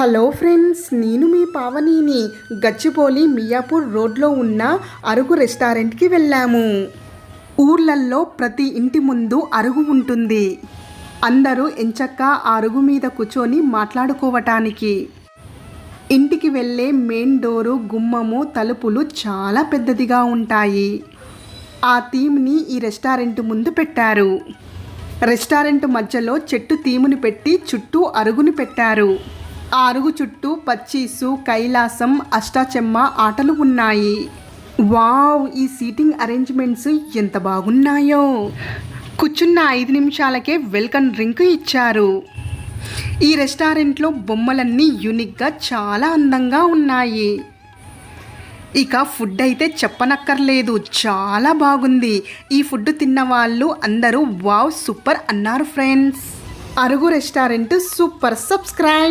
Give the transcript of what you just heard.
Hello friends నేను మీ పావనీని గచ్చిపోలి మియాపూర్ రోడ్లో ఉన్న అరుగు రెస్టారెంట్కి వెళ్ళాము. ఊర్లల్లో ప్రతి ఇంటి ముందు అరుగు ఉంటుంది. అందరూ ఎంచక్క ఆ అరుగు మీద కూర్చొని మాట్లాడుకోవటానికి. ఇంటికి వెళ్ళే మెయిన్ డోరు గుమ్మము తలుపులు చాలా పెద్దదిగా ఉంటాయి. ఆ థీమ్ని ఈ రెస్టారెంట్ ముందు పెట్టారు. రెస్టారెంట్ మధ్యలో చెట్టు తీముని పెట్టి చుట్టూ అరుగుని పెట్టారు. ఆ అరుగు చుట్టూ పచ్చీసు కైలాసం అష్టాచెమ్మ ఆటలు ఉన్నాయి. వావ్ ఈ సీటింగ్ అరేంజ్మెంట్స్ ఎంత బాగున్నాయో. కూర్చున్న ఐదు నిమిషాలకే వెల్కమ్ డ్రింక్ ఇచ్చారు. ఈ రెస్టారెంట్లో బొమ్మలన్నీ యూనిక్గా చాలా అందంగా ఉన్నాయి. ఇక ఫుడ్ అయితే చెప్పనక్కర్లేదు చాలా బాగుంది. ఈ ఫుడ్ తిన్న వాళ్ళు అందరూ వావ్ సూపర్ అన్నారు friends. Arugu restaurant super subscribe.